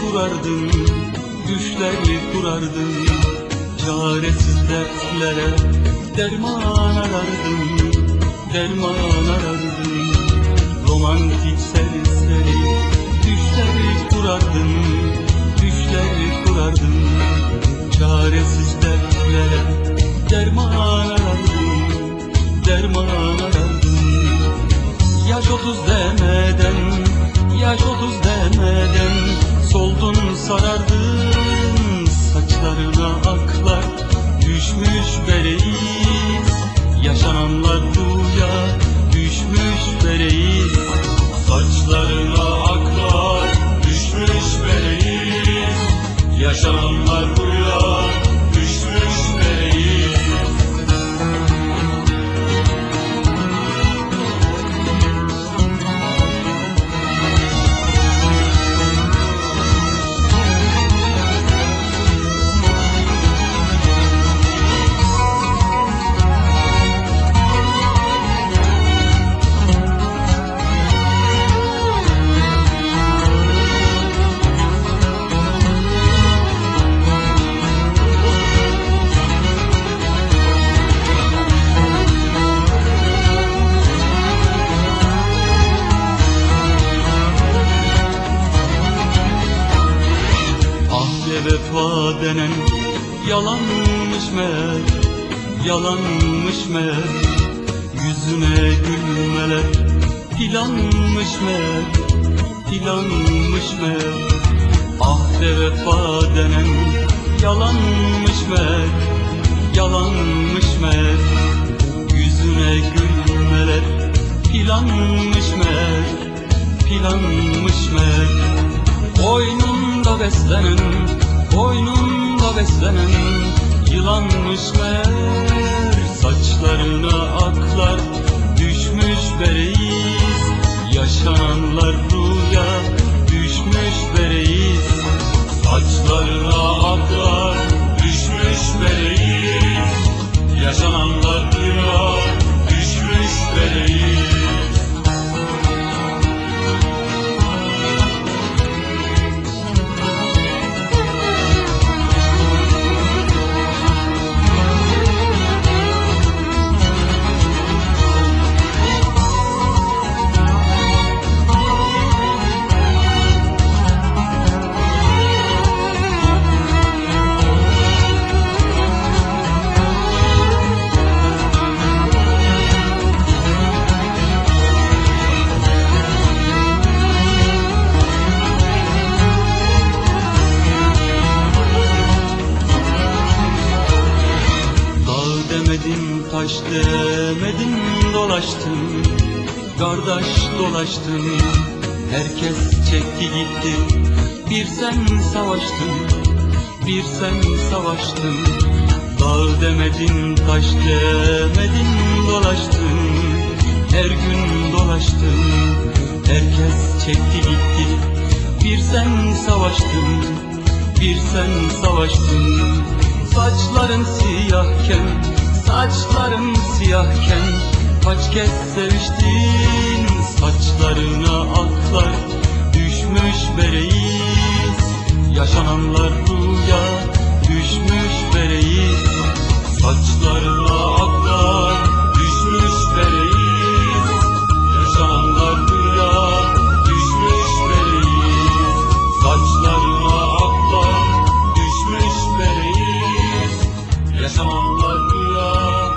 kurardın Düşler kurardın Çaresiz dertlere Derman arardın Derman arardın Romantik serseri Düşler kurardın Düşler kurardın Çaresiz dertlere Derman arardın Derman arardın Yaş otuz demeden Yaş otuz demeden Soldun sarardın Saçlarına aklar Düşmüş bereyiz. Yaşananlar rüya Düşmüş bereyiz vefa denen yalanmış meğer Yalanmış meğer. Yüzüne gülmeler Planmış meğer Planmış meğer. Ahde vefa denen yalanmış meğer Yalanmış meğer. Yüzüne gülmeler Planmış meğer Planmış meğer. Boynunda beslenen, boynunda beslenen Yılanmış meğer saçlarına aklar Düşmüş bereyiz, yaşananlar demedin, taş demedin, dolaştın Kardeş dolaştın, herkes çekti gitti. Bir sen savaştın, bir sen savaştın. Dağ demedin, taş demedin, dolaştın. Her gün dolaştın, herkes çekti gitti. Bir sen savaştın, bir sen savaştın. Saçların siyahken, saçların siyahken Kaç kez seviştin, saçlarına aklar Düşmüş bereyiz, yaşananlar rüya Düşmüş bereyiz, saçlarına aklar corazón love.